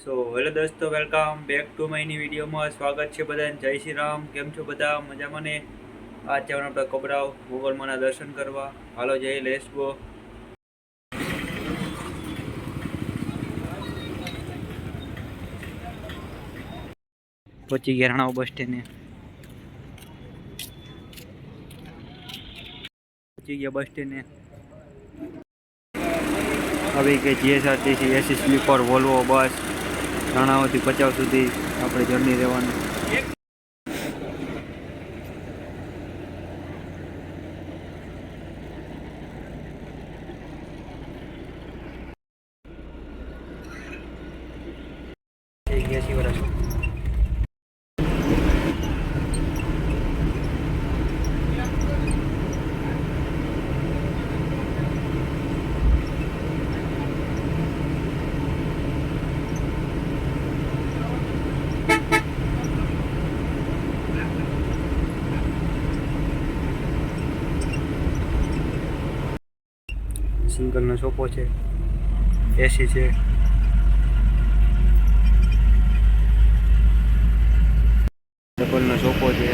સો hello દોસ્તો welcome back to માયની વિડીયોમાં સ્વાગત છે બધાને. જય શ્રી રામ. કેમ છો બધા? મજામાં ને? આ જવાનું આપણે કબરાવ ભૂગોળમાંના દર્શન કરવા. હાલો, જય લેસ ગો પહોંચી ગયા રાણાવ બસ સ્ટેન્ડે. પહોંચી ગયા બસ સ્ટેન્ડે. હવે કે GSRTC AC sleeper Volvo bus. રાણાઓથી પચાવ સુધી આપણે જર્ની રહેવાની. એસી વર્ષ. સિંગલનો સોફો છે, એસી છે. ડબલનો સોફો છે,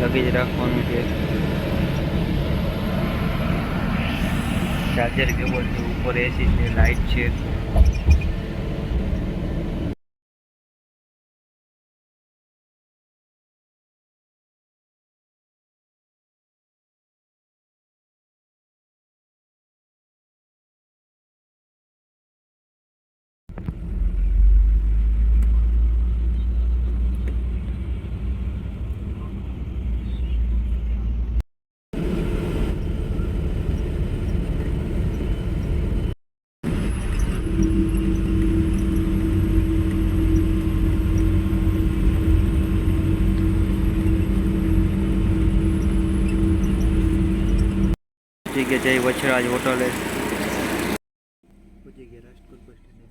લગેજ રાખવાનું છે. ચાર્જર કેબલ છે, ઉપર એસી છે લાઇટ છે. પહોંચી ગયા જય વછરાજ હોટલે પહોંચી ગયા રાજકોટ બસ સ્ટેન્ડે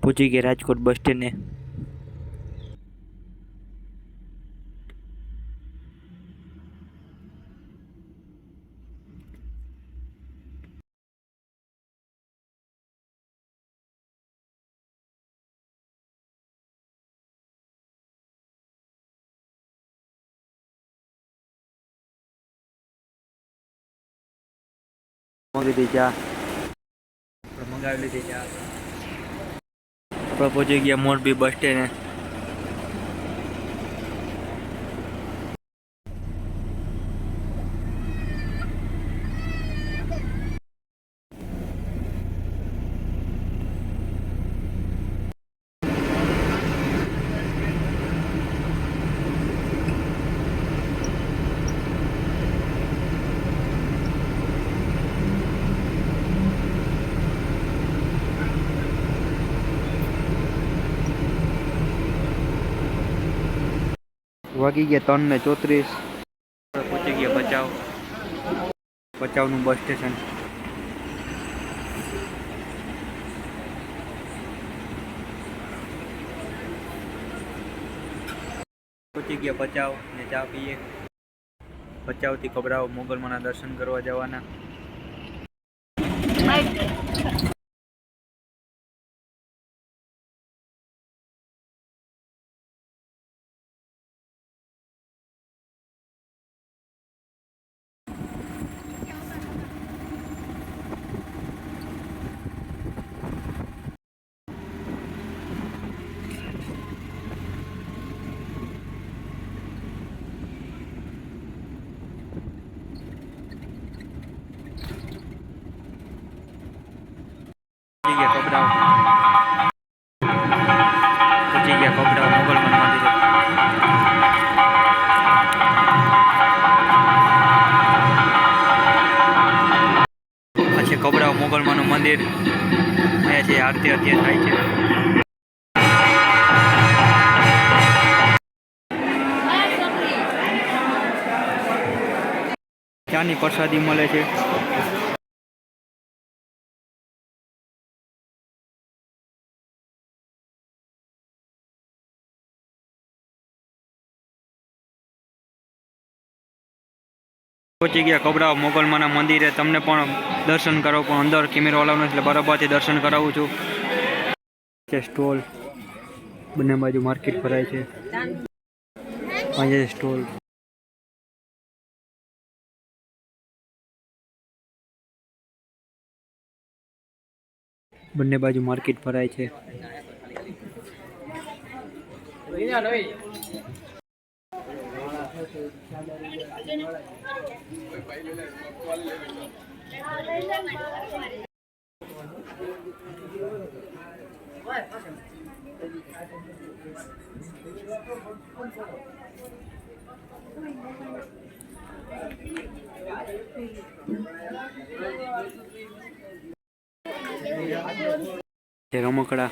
પહોંચી ગયા રાજકોટ બસ સ્ટેન્ડે મંગાવી લીધી. ચા મંગાવી લીધી ચા આપણે પહોંચી ગયા મોરબી બસ સ્ટેન્ડે. વાગી ગયા ત્રણ ને ચોત્રીસ. પહોંચી ગયા બચાવ બચાવનું બસ સ્ટેશન. પહોંચી ગયા બચાવ ને ચા પીએ. બચાવથી કબરાઓ મોગલમાના દર્શન કરવા જવાના. પહોંચી ગયા કબરાવ પહોંચી ગયા કબરાવ મોગલમાન મંદિરે આ છે કબરાવ મોગલમાનું મંદિર. અહીંયા છે આરતી અત્યારે થાય છે. ત્યાંની પ્રસાદી મળે છે. પહોંચી ગયા કબરાવ મોગલમાના મંદિરે. તમને પણ દર્શન કરાવું, પણ અંદર કેમેરો અલાવ નથી એટલે બરાબરથી દર્શન કરાવું છું. સ્ટોલ બંને બાજુ માર્કેટ ભરાય છે. આજે સ્ટોલ. બંને બાજુ માર્કેટ ભરાય છે. રમકડા.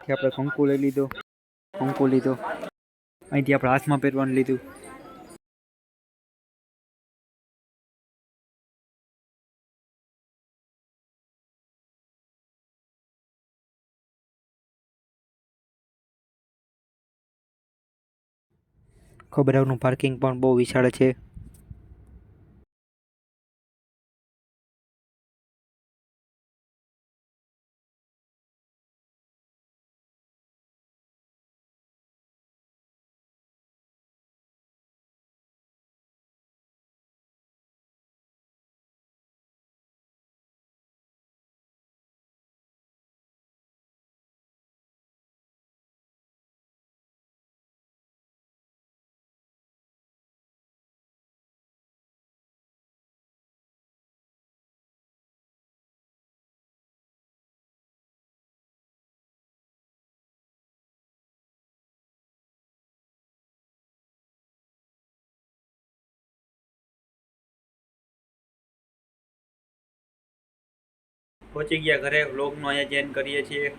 કે આપણે કંકુ લઈ લીધો કંકુ લીધો અહીંથી આપણે હાથમાં પહેરવાનું લીધું. ખબરાવનું પાર્કિંગ પણ બહુ વિશાળ છે. પહોંચી ગયા ઘરે. વ્લોગનો અહીંયા ચેન્જ કરીએ છીએ.